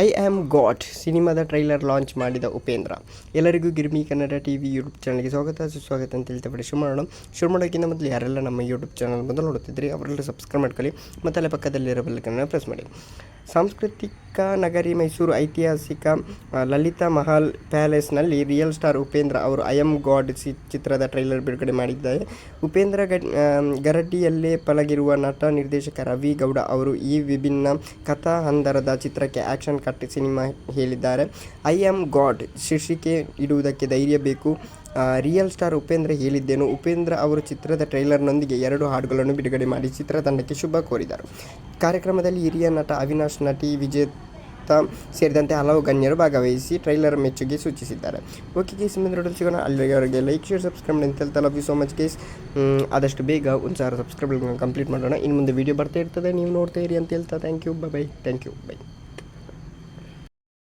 I am God ಸಿನಿಮಾದ trailer launch ಮಾಡಿದ ಉಪೇಂದ್ರ. ಎಲ್ಲರಿಗೂ ಗಿರ್ಮಿ ಕನ್ನಡ ಟಿ ವಿ ಯೂಟ್ಯೂಬ್ ಚಾನಲ್ಗೆ ಸ್ವಾಗತ. ಸುಸ್ವಾಗತ ಅಂತ ಹೇಳ್ತಾ ಬಿಡಿ ಶುರು ಮಾಡೋಣ ಶುರು ಮಾಡೋಕ್ಕಿಂತ ಮೊದಲು ಯಾರೆಲ್ಲ ನಮ್ಮ ಯೂಟ್ಯೂಬ್ ಚಾನಲ್ ಮೊದಲು ನೋಡುತ್ತಿದ್ರಿ ಅವರೆಲ್ಲ ಸಬ್ಸ್ಕ್ರೈಬ್ ಮಾಡ್ಕೊಳ್ಳಿ. ಮತ್ತು ಅಲ್ಲೇ ಪಕ್ಕದಲ್ಲಿರೋ ಬೆಲ್ಲಕನ್ನು ಪ್ರೆಸ್ ಮಾಡಿ. ಸಾಂಸ್ಕೃತಿಕ ನಗರಿ ಮೈಸೂರು ಐತಿಹಾಸಿಕ ಲಲಿತಾ ಮಹಲ್ ಪ್ಯಾಲೇಸ್ನಲ್ಲಿ ರಿಯಲ್ ಸ್ಟಾರ್ ಉಪೇಂದ್ರ ಅವರು ಐ ಎಂ ಗಾಡ್ ಸಿ ಚಿತ್ರದ ಟ್ರೈಲರ್ ಬಿಡುಗಡೆ ಮಾಡಿದ್ದಾರೆ. ಉಪೇಂದ್ರ ಗರಡಿಯಲ್ಲೇ ಪಳಗಿರುವ ನಟ ನಿರ್ದೇಶಕ ರವಿ ಗೌಡ ಅವರು ಈ ವಿಭಿನ್ನ ಕಥಾ ಹಂದರದ ಚಿತ್ರಕ್ಕೆ ಆ್ಯಕ್ಷನ್ ಕಟ್ ಸಿನಿಮಾ ಹೇಳಿದ್ದಾರೆ. ಐ ಆಮ್ ಗಾಡ್ ಶೀರ್ಷಿಕೆ ಇಡುವುದಕ್ಕೆ ಧೈರ್ಯ ಬೇಕು. ರಿಯಲ್ ಸ್ಟಾರ್ ಉಪೇಂದ್ರ ಹೇಳಿದ್ದೇನು. ಉಪೇಂದ್ರ ಅವರು ಚಿತ್ರದ ಟ್ರೈಲರ್ನೊಂದಿಗೆ ಎರಡು ಹಾಡುಗಳನ್ನು ಬಿಡುಗಡೆ ಮಾಡಿ ಚಿತ್ರತಂಡಕ್ಕೆ ಶುಭ ಕೋರಿದರು. ಕಾರ್ಯಕ್ರಮದಲ್ಲಿ ಹಿರಿಯ ನಟ ಅವಿನಾಶ್, ನಟಿ ಸೇರಿದಂತೆ ಹಲವು ಗಣ್ಯರು ಭಾಗವಹಿಸಿ ಟ್ರೈಲರ್ ಮೆಚ್ಚುಗೆ ಸೂಚಿಸಿದ್ದಾರೆ. ಓಕೆ ಕೇಸ್ ಮುಂದೆ ಸಿಗೋಣ ಅಲ್ಲಿವರೆಗೆ ಲೈಕ್ ಶೇರ್ ಸಬ್ಸ್ಕ್ರೈಬ್ ಅಂತ ಹೇಳ್ತಾ love you so much case ಆದಷ್ಟು ಬೇಗ ಒಂದು ಸಾವಿರ ಸಬ್ಸ್ಕ್ರೈಬ್ ಕಂಪ್ಲೀಟ್ ಮಾಡೋಣ. ಇನ್ನು ಮುಂದೆ ವೀಡಿಯೋ ಬರ್ತಾ ಇರ್ತದೆ, ನೀವು ನೋಡ್ತಾ ಇರಿ ಅಂತ ಹೇಳ್ತಾ thank you bye thank you bye